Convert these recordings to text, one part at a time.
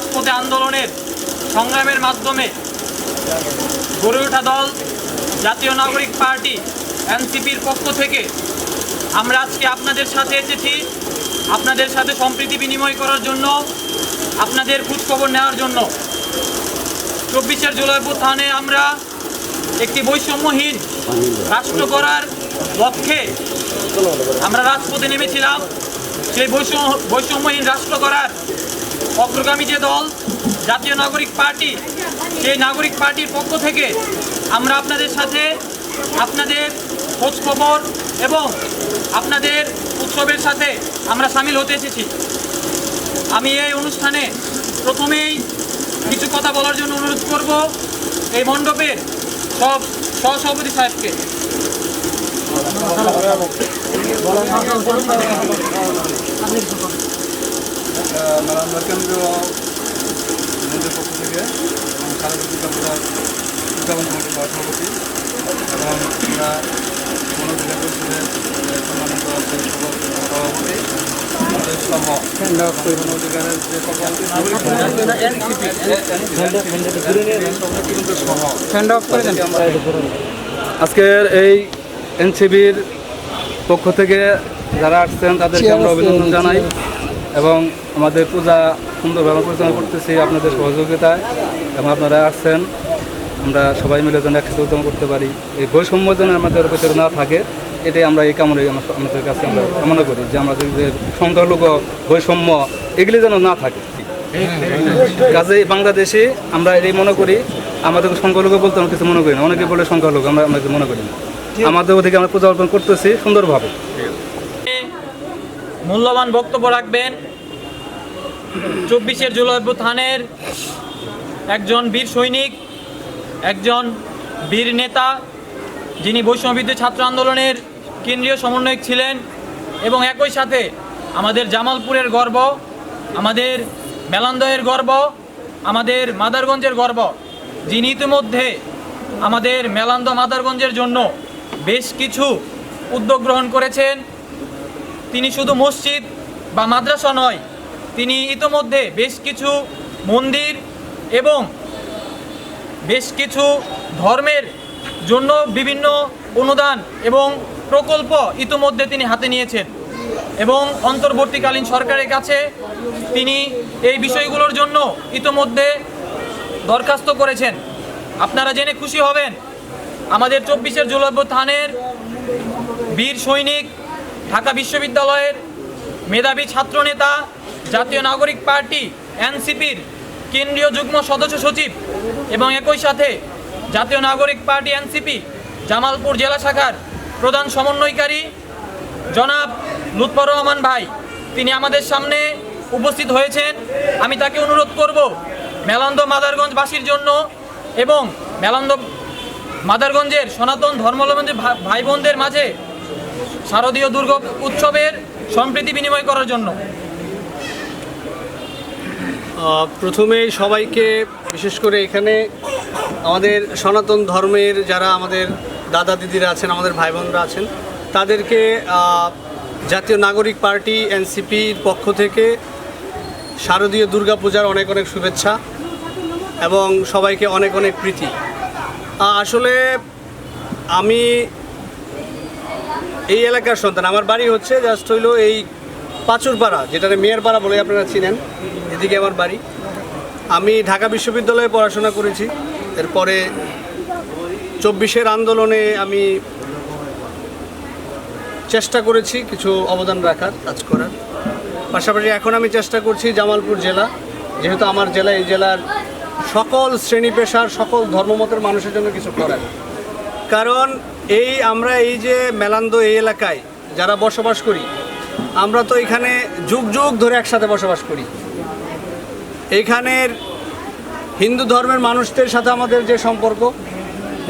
রাজপথে আন্দোলনের সংগ্রামের মাধ্যমে গড়ে ওঠা দল, জাতীয় নাগরিক পার্টি, এনসিপির পক্ষ থেকে আমরা আজকে আপনাদের সাথে এসেছি। আপনাদের সাথে সম্প্রীতি বিনিময় করার জন্য, আপনাদের খোঁজখবর নেওয়ার জন্য। চব্বিশের জুলাই থানে আমরা একটি বৈষম্যহীন রাষ্ট্র করার লক্ষ্যে আমরা রাজপথে নেমেছিলাম। সেই বৈষম্য বৈষম্যহীন রাষ্ট্র করার অগ্রগামী যে দল, জাতীয় নাগরিক পার্টি, সেই নাগরিক পার্টির পক্ষ থেকে আমরা আপনাদের সাথে আপনাদের খোঁজ খবর এবং আপনাদের উৎসবের সাথে আমরা সামিল হতে এসেছি। আমি এই অনুষ্ঠানে প্রথমেই কিছু কথা বলার জন্য অনুরোধ করব এই মণ্ডপের সব সহসভাপতি সাহেবকে। নারায়ণগঞ্জ কেন্দ্রীয় মন্দিরের পক্ষ থেকে এবং সারাদিন দুর্গাপূজার উদযাপন কমিটির সভাপতি এবং আমরা পরিষদের সম্মানিত যে সভাপতি অধিকারের যে সকল আজকের এই এনসিবির পক্ষ থেকে যারা আসছেন তাদেরকে আমরা অভিনন্দন জানাই। এবং আমাদের পূজা সুন্দরভাবে পরিচালনা করতেছি আপনাদের সহযোগিতায় এবং আপনারা আসছেন, আমরা সবাই মিলে যেন একসাথে উদ্যম করতে পারি। এই বৈষম্য যেন আমাদের ভিতরে না থাকে, এটাই আমরা এই আমার- আমাদের কাছে আমরা কামনা করি যে আমাদের যে সংখ্যালঘু বৈষম্য, এগুলি যেন না থাকে। কাজেই বাংলাদেশে আমরা এই মনে করি, আমাদের সংখ্যালঘু বলতে আমরা কিছু মনে করি না। অনেকে বলে সংখ্যালঘু, আমরা আমরা মনে করি না। আমাদের ওদিকে আমরা পূজা অর্পণ করতেছি সুন্দরভাবে। মূল্যবান বক্তব্য রাখবেন। চব্বিশের জুলাই থানের একজন বীর সৈনিক, একজন বীর নেতা, যিনি বৈষম্যবিদ্যুৎ ছাত্র আন্দোলনের কেন্দ্রীয় সমন্বয়ক ছিলেন এবং একই সাথে আমাদের জামালপুরের গর্ব, আমাদের মেলান্দয়ের গর্ব, আমাদের মাদারগঞ্জের গর্ব। যিনি ইতিমধ্যে আমাদের মেলান্দ মাদারগঞ্জের জন্য বেশ কিছু উদ্যোগ গ্রহণ করেছেন। তিনি শুধু মসজিদ বা মাদ্রাসা নয়, তিনি ইতোমধ্যে বেশ কিছু মন্দির এবং বেশ কিছু ধর্মের জন্য বিভিন্ন অনুদান এবং প্রকল্প ইতোমধ্যে তিনি হাতে নিয়েছেন এবং অন্তর্বর্তীকালীন সরকারের কাছে তিনি এই বিষয়গুলোর জন্য ইতোমধ্যে দরখাস্ত করেছেন। আপনারা জেনে খুশি হবেন, আমাদের চব্বিশের জুলভ থানের বীর সৈনিক ঢাকা বিশ্ববিদ্যালয়ের মেধাবী ছাত্রনেতা, জাতীয় নাগরিক পার্টি, এনসিপির কেন্দ্রীয় যুগ্ম সদস্য সচিব এবং একই সাথে জাতীয় নাগরিক পার্টি এনসিপি, জামালপুর জেলা শাখার প্রধান সমন্বয়কারী জনাব লুৎফর রহমান ভাই। তিনি আমাদের সামনে উপস্থিত হয়েছেন। আমি তাকে অনুরোধ করব মেলান্দ মাদারগঞ্জবাসীর জন্য এবং মেলান্দ মাদারগঞ্জের সনাতন ধর্মাবলম্বী ভাই বোনদের মাঝে শারদীয় দুর্গ উৎসবের সম্প্রীতি বিনিময় করার জন্য। প্রথমে সবাইকে বিশেষ করে এখানে আমাদের সনাতন ধর্মের যারা আমাদের দাদা দিদিরা আছেন, আমাদের ভাই বোনরা আছেন, তাদেরকে জাতীয় নাগরিক পার্টি এনসিপির পক্ষ থেকে শারদীয় দুর্গাপূজার অনেক অনেক শুভেচ্ছা এবং সবাইকে অনেক অনেক প্রীতি। আসলে আমি এই এলাকার সন্তান। আমার বাড়ি হচ্ছে জাস্ট হইল এই পাঁচুরপাড়া যেটা মেয়ের পাড়া বলে আপনারা চিনেন। এদিকে আমার বাড়ি। আমি ঢাকা বিশ্ববিদ্যালয়ে পড়াশোনা করেছি। এরপরে চব্বিশের আন্দোলনে আমি চেষ্টা করেছি কিছু অবদান রাখার, কাজ করার। পাশাপাশি এখন আমি চেষ্টা করছি জামালপুর জেলা, যেহেতু আমার জেলা, এই জেলার সকল শ্রেণি পেশার, সকল ধর্মমতের মানুষের জন্য কিছু করার। কারণ এই আমরা এই যে মেলান্দ এই এলাকায় যারা বসবাস করি, আমরা তো এখানে যুগ যুগ ধরে একসাথে বসবাস করি। এইখানের হিন্দু ধর্মের মানুষদের সাথে আমাদের যে সম্পর্ক,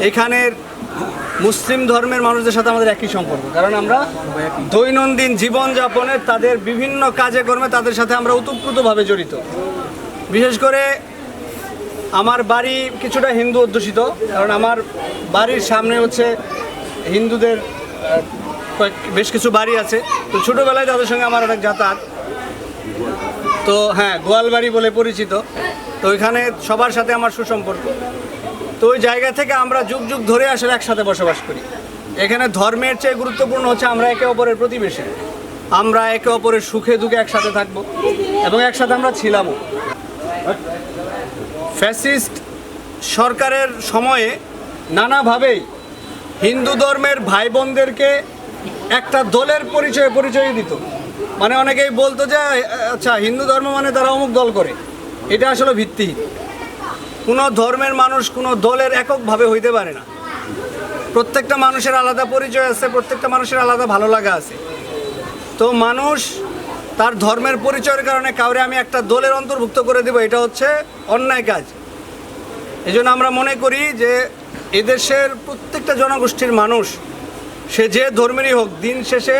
এখানের মুসলিম ধর্মের মানুষদের সাথে আমাদের একই সম্পর্ক। কারণ আমরা দৈনন্দিন জীবনযাপনে তাদের বিভিন্ন কাজে কর্মে তাদের সাথে আমরা ওতপ্রোতভাবে জড়িত। বিশেষ করে আমার বাড়ি কিছুটা হিন্দু অধ্যুষিত, কারণ আমার বাড়ির সামনে হচ্ছে হিন্দুদের কয়েক, বেশ কিছু বাড়ি আছে। তো ছোটোবেলায় তাদের সঙ্গে আমার অনেক যাতায়াত। তো হ্যাঁ গোয়ালবাড়ি বলে পরিচিত। তো ওইখানে সবার সাথে আমার সুসম্পর্ক। তো ওই জায়গা থেকে আমরা যুগ যুগ ধরে আসলে একসাথে বসবাস করি। এখানে ধর্মের চেয়ে গুরুত্বপূর্ণ হচ্ছে আমরা একে অপরের প্রতিবেশী। আমরা একে অপরের সুখে দুঃখে একসাথে থাকব এবং একসাথে আমরা ছিলামও ফ্যাসিস্ট সরকারের সময়ে নানাভাবেই হিন্দু ধর্মের ভাই বোনদেরকে একটা দলের পরিচয়ে পরিচয় দিত। মানে অনেকেই বলতো যে আচ্ছা হিন্দু ধর্ম মানে তারা অমুক দল করে। এটা আসলে ভিত্তিহীন। কোনো ধর্মের মানুষ কোনো দলের এককভাবে হইতে পারে না। প্রত্যেকটা মানুষের আলাদা পরিচয় আছে, প্রত্যেকটা মানুষের আলাদা ভালো লাগা আছে। তো মানুষ তার ধর্মের পরিচয়ের কারণে কাউরে আমি একটা দলের অন্তর্ভুক্ত করে দেবো, এটা হচ্ছে অন্যায় কাজ। এই আমরা মনে করি যে এদেশের প্রত্যেকটা জনগোষ্ঠীর মানুষ, সে যে ধর্মেরই হোক, দিন শেষে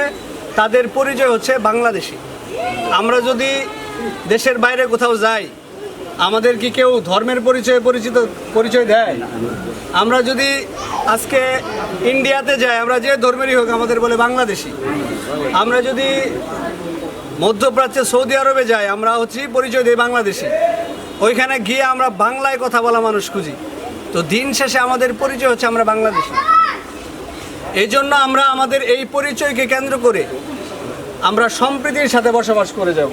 তাদের পরিচয় হচ্ছে বাংলাদেশি। আমরা যদি দেশের বাইরে কোথাও যাই, আমাদের কি কেউ ধর্মের পরিচয়ে পরিচিত, পরিচয় দেয়? আমরা যদি আজকে ইন্ডিয়াতে যাই, আমরা যে ধর্মেরই হোক, আমাদের বলে বাংলাদেশি। আমরা যদি মধ্যপ্রাচ্যে সৌদি আরবে যাই, আমরা হচ্ছি পরিচয় দিই বাংলাদেশি। ওইখানে গিয়ে আমরা বাংলায় কথা বলা মানুষ খুঁজি। তো দিন শেষে আমাদের পরিচয় হচ্ছে আমরা বাংলাদেশি। এই জন্য আমরা আমাদের এই পরিচয়কে কেন্দ্র করে আমরা সম্প্রীতির সাথে বসবাস করে যাব।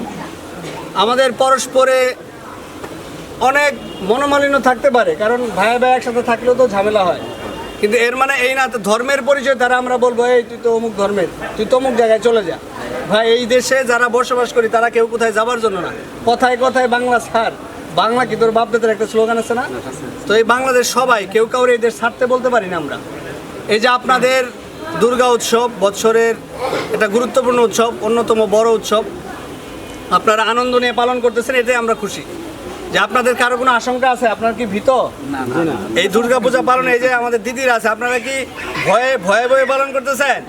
আমাদের পরস্পরে অনেক মনোমালিন্য থাকতে পারে, কারণ ভাইয়া ভাই একসাথে থাকলেও তো ঝামেলা হয়। কিন্তু এর মানে এই না ধর্মের পরিচয় তারা আমরা বলব, এই, তুই তো অমুক ধর্মের, তুই তো অমুক জায়গায় চলে যা। ভাই, এই দেশে যারা বসবাস করি, তারা কেউ কোথায় যাবার জন্য না। কথায় কথায় বাংলা ছাড়। বাংলা কি তোর বাপদাদের একটা স্লোগান আছে না? তো এই বাংলাদেশ সবাই কেউ কাউরে এদের ছাড়তে বলতে পারি না আমরা। এই যে আপনাদের দুর্গা উৎসব বৎসরের এটা গুরুত্বপূর্ণ উৎসব অন্যতম বড় উৎসব। আপনারা আনন্দ নিয়ে পালন করতেছেন এটাই আমরা খুশি। যে আপনাদের কারও কোনো আশঙ্কা আছে? আপনার কি ভীত? এই দুর্গাপূজা পালনে এই যে আমাদের দিদিরা আছে আপনারা কি ভয়ে ভয়ে ভয়ে পালন করতেছেন?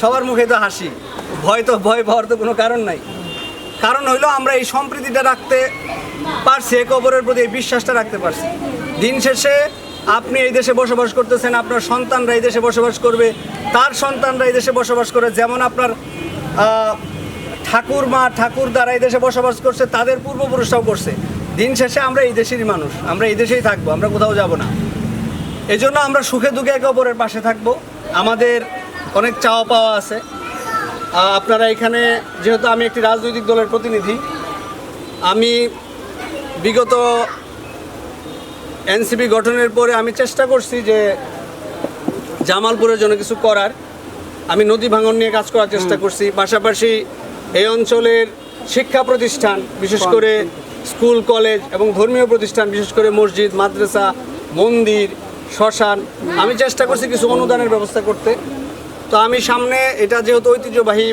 সবার মুখে তো হাসি। ভয় তো ভয় পাওয়ার তো কোনো কারণ নাই। কারণ হইল আমরা এই সম্প্রীতিটা রাখতে পারছি, একে অপরের প্রতি এই বিশ্বাসটা রাখতে পারছি। দিন শেষে আপনি এই দেশে বসবাস করতেছেন, আপনার সন্তানরা এই দেশে বসবাস করবে, তার সন্তানরা এই দেশে বসবাস করে, যেমন আপনার ঠাকুর মা ঠাকুর দ্বারা এই দেশে বসবাস করছে, তাদের পূর্বপুরুষরাও করছে। দিন শেষে আমরা এই দেশেরই মানুষ, আমরা এই দেশেই থাকব, আমরা কোথাও যাব না। এই জন্য আমরা সুখে দুঃখে একে অপরের পাশে থাকব। আমাদের অনেক চাওয়া পাওয়া আছে। আপনারা এখানে যেহেতু আমি একটি রাজনৈতিক দলের প্রতিনিধি আমি বিগত এনসিপি গঠনের পরে আমি চেষ্টা করছি যে জামালপুরের জন্য কিছু করার। আমি নদী ভাঙন নিয়ে কাজ করার চেষ্টা করছি। পাশাপাশি এই অঞ্চলের শিক্ষা প্রতিষ্ঠান বিশেষ করে স্কুল কলেজ এবং ধর্মীয় প্রতিষ্ঠান বিশেষ করে মসজিদ মাদ্রাসা মন্দির শ্মশান আমি চেষ্টা করছি কিছু অনুদানের ব্যবস্থা করতে। তো আমি সামনে, এটা যেহেতু ঐতিহ্যবাহী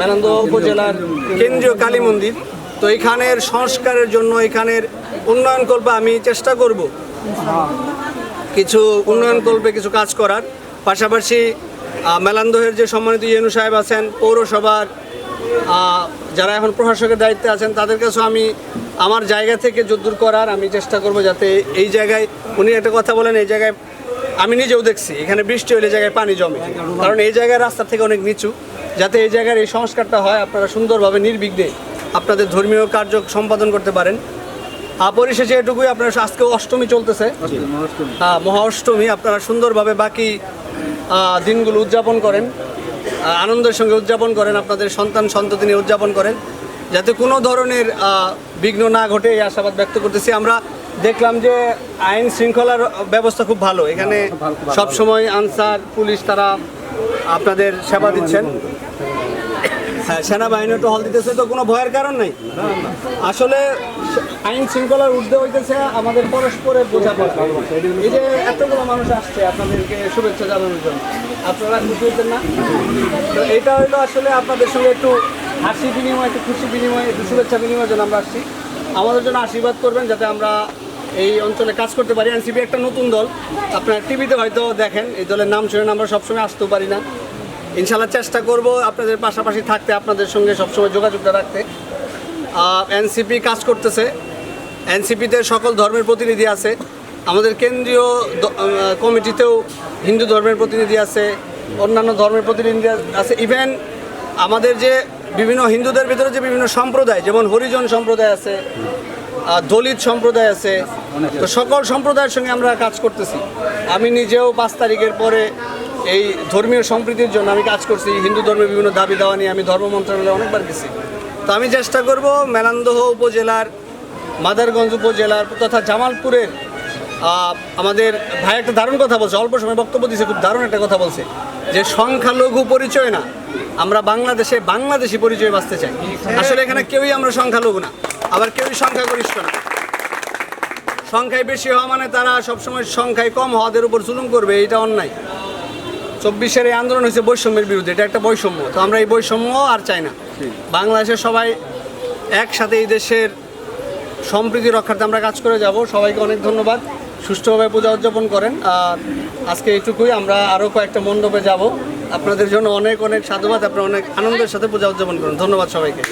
মেলান্দ উপজেলার কেন্দ্রীয় কালী মন্দির, তো এখানের সংস্কারের জন্য এখানের উন্নয়ন কল্পে আমি চেষ্টা করব। কিছু উন্নয়ন কল্পে কিছু কাজ করার। পাশাপাশি মেলান্দহের যে সম্মানিত ইয়েনু সাহেব আছেন, পৌরসভার যারা এখন প্রশাসকের দায়িত্বে আছেন, তাদের কাছেও আমি আমার জায়গা থেকে যদ্দূর করার আমি চেষ্টা করব যাতে এই জায়গায়, উনি একটা কথা বলেন, এই জায়গায় আমি নিজেও দেখছি, এখানে বৃষ্টি হলে জায়গায় পানি জমে। কারণ এই জায়গায় রাস্তা থেকে অনেক নিচু। যাতে এই জায়গার এই সংস্কারটা হয়, আপনারা সুন্দরভাবে নির্বিঘ্নে আপনাদের ধর্মীয় কার্য সম্পাদন করতে পারেন। পরিশেষে এটুকুই আপনার আজকে অষ্টমী চলতেছে। হ্যাঁ মহা অষ্টমী, আপনারা সুন্দরভাবে বাকি দিনগুলো উদযাপন করেন। আনন্দের সঙ্গে উদযাপন করেন, আপনাদের সন্তান সন্ততি নিয়ে উদযাপন করেন। যাতে কোনো ধরনের বিঘ্ন না ঘটে, এই আশাবাদ ব্যক্ত করতেছি। আমরা দেখলাম যে আইন শৃঙ্খলার ব্যবস্থা খুব ভালো। এখানে সব সময় আনসার পুলিশ তারা আপনাদের সেবা দিচ্ছেন। হ্যাঁ সেনাবাহিনী হল দিতেছে তো কোনো ভয়ের কারণ নেই? আসলে আইন শৃঙ্খলার ঊর্ধ্বে হইতেছে আমাদের পরস্পরের বোঝাপড়া এই যে এতগুলো মানুষ আসছে আপনাদেরকে শুভেচ্ছা জানানোর জন্য। আপনারা খুশি হয়েছেন না? তো এটা হইল আসলে আপনাদের সঙ্গে একটু হাসি বিনিময় একটু খুশি বিনিময় একটু শুভেচ্ছা বিনিময়ের জন্য আমরা আসছি। আমাদের জন্য আশীর্বাদ করবেন যাতে আমরা এই অঞ্চলে কাজ করতে পারি। এনসিপি একটা নতুন দল। আপনারা টিভিতে হয়তো দেখেন, এই দলের নাম শুনে আমরা সবসময় আসতেও পারি না। ইনশাল্লাহ চেষ্টা করব আপনাদের পাশাপাশি থাকতে, আপনাদের সঙ্গে সবসময় যোগাযোগটা রাখতে। এনসিপি কাজ করতেছে। এনসিপিতে সকল ধর্মের প্রতিনিধি আছে। আমাদের কেন্দ্রীয় কমিটিতেও হিন্দু ধর্মের প্রতিনিধি আছে, অন্যান্য ধর্মের প্রতিনিধি আছে। ইভেন আমাদের যে বিভিন্ন হিন্দুদের ভিতরে যে বিভিন্ন সম্প্রদায়, যেমন হরিজন সম্প্রদায় আছে দলিত সম্প্রদায় আছে। তো সকল সম্প্রদায়ের সঙ্গে আমরা কাজ করতেছি। আমি নিজেও পাঁচ তারিখের পরে এই ধর্মীয় সম্প্রীতির জন্য আমি কাজ করছি। হিন্দু ধর্মের বিভিন্ন দাবি দাওয়া নিয়ে আমি ধর্ম মন্ত্রণালয়ে অনেকবার গেছি। তো আমি চেষ্টা করব মেলান্দহ উপজেলার, মাদারগঞ্জ উপজেলার তথা জামালপুরের আমাদের ভাই একটা দারুণ কথা বলছে। অল্প সময় বক্তব্য দিয়েছে খুব দারুণ একটা কথা বলছে। যে সংখ্যালঘু পরিচয় না, আমরা বাংলাদেশে বাংলাদেশি পরিচয় বাঁচতে চাই। আসলে এখানে কেউই আমরা সংখ্যালঘু না। আবার কেউই সংখ্যাগরিষ্ঠ না। সংখ্যায় বেশি হওয়া মানে তারা সবসময় সংখ্যায় কম হওয়াদের উপর জুলুম করবে এটা অন্যায়। চব্বিশের এই আন্দোলন হয়েছে বৈষম্যের বিরুদ্ধে এটা একটা বৈষম্য। তো আমরা এই বৈষম্য আর চাই না। বাংলাদেশের সবাই একসাথে এই দেশের সম্প্রীতি রক্ষার্থে আমরা কাজ করে যাব। সবাইকে অনেক ধন্যবাদ। সুষ্ঠুভাবে পূজা উদযাপন করেন। আর আজকে এইটুকুই আমরা আরও কয়েকটা মণ্ডপে যাব। আপনাদের জন্য অনেক অনেক সাধুবাদ আপনারা অনেক আনন্দের সাথে পূজা উদযাপন করুন। ধন্যবাদ সবাইকে।